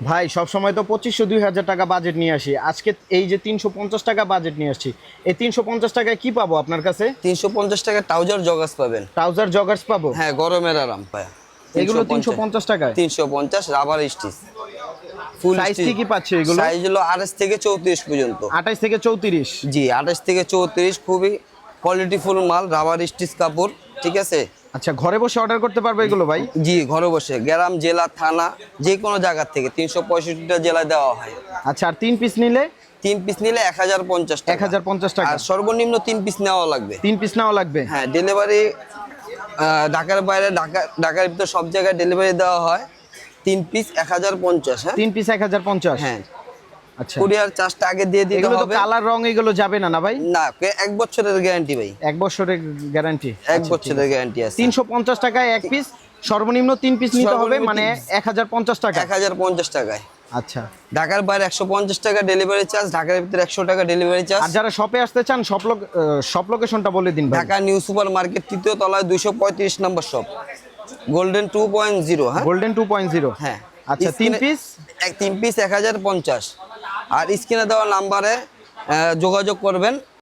ভাই সব সময় তো পঁচিশশো দুই হাজার টাকা বাজেট নিয়ে আসি। আজকে এই যে তিনশো পঞ্চাশ টাকা বাজেট নিয়ে আসছি এই তিনশো পঞ্চাশ টাকায় কি পাবো আপনার কাছে? তিনশো পঞ্চাশ টাকা ট্রাউজার জগাস পাবেন। ট্রাউজার জগার্স পাবো? হ্যাঁ গরমের আরাম পায়। এগুলো তিনশো পঞ্চাশ। টাকায়? তিনশো পঞ্চাশ রাবার স্টিচ ফুল সাইজ কি কি পাচ্ছে এগুলো? সাইজ হলো আঠাশ থেকে চৌত্রিশ পর্যন্ত। আঠাইশ থেকে চৌত্রিশ? জি আঠাশ থেকে চৌত্রিশ খুবই কোয়ালিটিফুল মাল রাবার স্টিচ কাপড় ঠিক আছে? আচ্ছা ঘরে বসে অর্ডার করতে পারবে এগুলো ভাই? জি ঘরে বসে। গ্রাম জেলা থানা যে কোনো জায়গা থেকে তিনশো পঁয়ষট্টিটা জেলায় দেওয়া হয়। আচ্ছা আর তিন পিস নিলে? তিন পিস নিলে এক হাজার পঞ্চাশ এক হাজার পঞ্চাশ টাকা। আর সর্বনিম্ন তিন পিস নেওয়া লাগবে। তিন পিস নেওয়া লাগবে? হ্যাঁ ডেলিভারি ঢাকার বাইরে ঢাকা ঢাকার ভিতরে সব জায়গায় ডেলিভারি দেওয়া হয়। তিন পিস এক হাজার পঞ্চাশ হ্যাঁ? তিন পিস এক হাজার পঞ্চাশ। হ্যাঁ। কুরিয়ার চার্জটা আগে দিয়ে দিতে হবে। কালার রং এগুলো যাবে না না ভাই? না এক বছরের গ্যারান্টি ভাই। এক বছরের গ্যারান্টি? এক বছরের গ্যারান্টি আছে। তিনশো পঞ্চাশ টাকায় এক পিস সর্বনিম্ন তিন পিস নিতে হবে মানে তিন এক হাজার পঞ্চাশ টাকা। এক হাজার পঞ্চাশ টাকায়। আচ্ছা। ঢাকার বাইরে একশো পঞ্চাশ টাকা ডেলিভারি চার্জ ঢাকার ভিতরে একশো টাকা ডেলিভারি চার্জ আর যারা শপে আসতে চান সব লোক সব লোকেশনটা বলে দিন ভাই। ঢাকা নিউ সুপার মার্কেট তৃতীয় তলায় দুইশো পঁয়ত্রিশ number shop golden two point zero হ্যাঁ? গোল্ডেন টু পয়েন্ট জিরো হ্যাঁ। আচ্ছা তিন পিস এক তিন পিস এক হাজার পঞ্চাশ। আর স্ক্রিনে দেওয়া নাম্বারে যোগাযোগ করবেন।